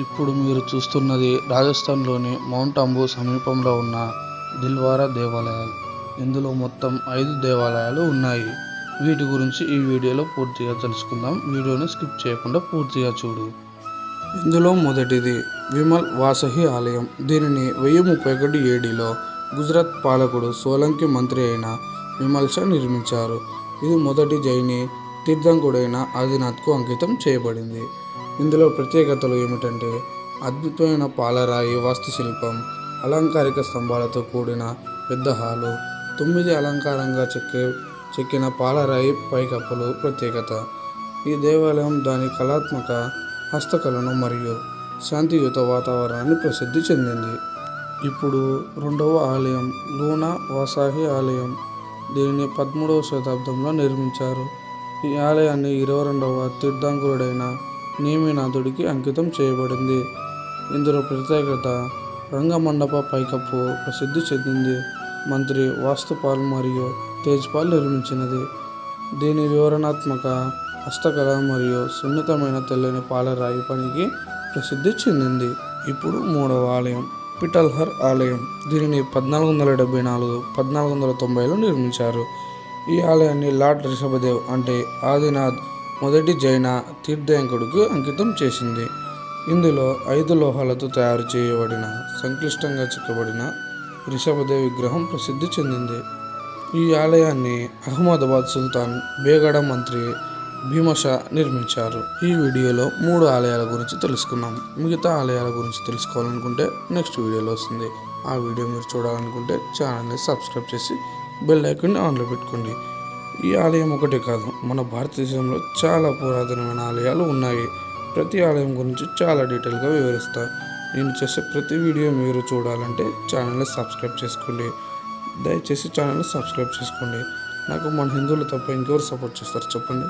ఇప్పుడు మీరు చూస్తున్నది రాజస్థాన్లోని మౌంట్ అంబు సమీపంలో ఉన్న దిల్వారా దేవాలయాలు. ఇందులో మొత్తం ఐదు దేవాలయాలు ఉన్నాయి. వీటి గురించి ఈ వీడియోలో పూర్తిగా తెలుసుకుందాం. వీడియోని స్కిప్ చేయకుండా పూర్తిగా చూడు. ఇందులో మొదటిది విమల్ వాసహి ఆలయం. దీనిని వెయ్యి ముప్పై ఒకటి ఏడిలో గుజరాత్ పాలకుడు సోలంకి మంత్రి అయిన విమల్ షా నిర్మించారు. ఇది మొదటి జైని తీర్థంకుడైన ఆదినాథ్కు అంకితం చేయబడింది. ఇందులో ప్రత్యేకతలు ఏమిటంటే అద్భుతమైన పాలరాయి వాస్తుశిల్పం అలంకారిక స్తంభాలతో కూడిన పెద్ద హాలు తొమ్మిది అలంకారంగా చెక్కే చెక్కిన పాలరాయి పైకప్పులు ప్రత్యేకత. ఈ దేవాలయం దాని కళాత్మక హస్తకళను మరియు శాంతియుత వాతావరణాన్ని ప్రసిద్ధి చెందింది. ఇప్పుడు రెండవ ఆలయం లూనా వాసాహి ఆలయం. దీనిని పదమూడవ శతాబ్దంలో నిర్మించారు. ఈ ఆలయాన్ని ఇరవై రెండవ తీర్థాంకురుడైన నేమినాథుడికి అంకితం చేయబడింది. ఇందులో ప్రత్యేకత రంగమండప పైకప్పు ప్రసిద్ధి చెందింది. మంత్రి వాస్తుపాల్ మరియు తేజ్పాల్ నిర్మించినది. దీని వివరణాత్మక హస్తకళ మరియు సున్నితమైన తెల్లని పాలరాయి పనికి ప్రసిద్ధి చెందింది. ఇప్పుడు మూడవ ఆలయం పిటల్హర్ ఆలయం. దీనిని పద్నాలుగు వందల డెబ్బై నాలుగు పద్నాలుగు వందల తొంభైలో నిర్మించారు. ఈ ఆలయాన్ని లార్డ్ రిషభదేవ్ అంటే ఆదినాథ్ మొదటి జైన తీర్థంకుడికి అంకితం చేసింది. ఇందులో ఐదు లోహాలతో తయారు చేయబడిన సంక్లిష్టంగా చెక్కబడిన రిషభదేవ్ విగ్రహం ప్రసిద్ధి చెందింది. ఈ ఆలయాన్ని అహ్మదాబాద్ సుల్తాన్ బేగడ మంత్రి భీమషా నిర్మించారు. ఈ వీడియోలో మూడు ఆలయాల గురించి తెలుసుకున్నాం మిగతా ఆలయాల గురించి తెలుసుకోవాలనుకుంటే నెక్స్ట్ వీడియోలో వస్తుంది. ఆ వీడియో మీరు చూడాలనుకుంటే ఛానల్ని సబ్స్క్రైబ్ చేసి బెల్ లేకుండా ఆన్లో పెట్టుకోండి. ఈ ఆలయం ఒకటే కాదు మన భారతదేశంలో చాలా పురాతనమైన ఆలయాలు ఉన్నాయి. ప్రతి ఆలయం గురించి చాలా డీటెయిల్గా వివరిస్తా. నేను చేసే ప్రతి వీడియో మీరు చూడాలంటే ఛానల్ని సబ్స్క్రైబ్ చేసుకోండి. దయచేసి ఛానల్ని సబ్స్క్రైబ్ చేసుకోండి. నాకు మన హిందువులు తప్ప ఇంకెవరు సపోర్ట్ చేస్తారు? చెప్పండి.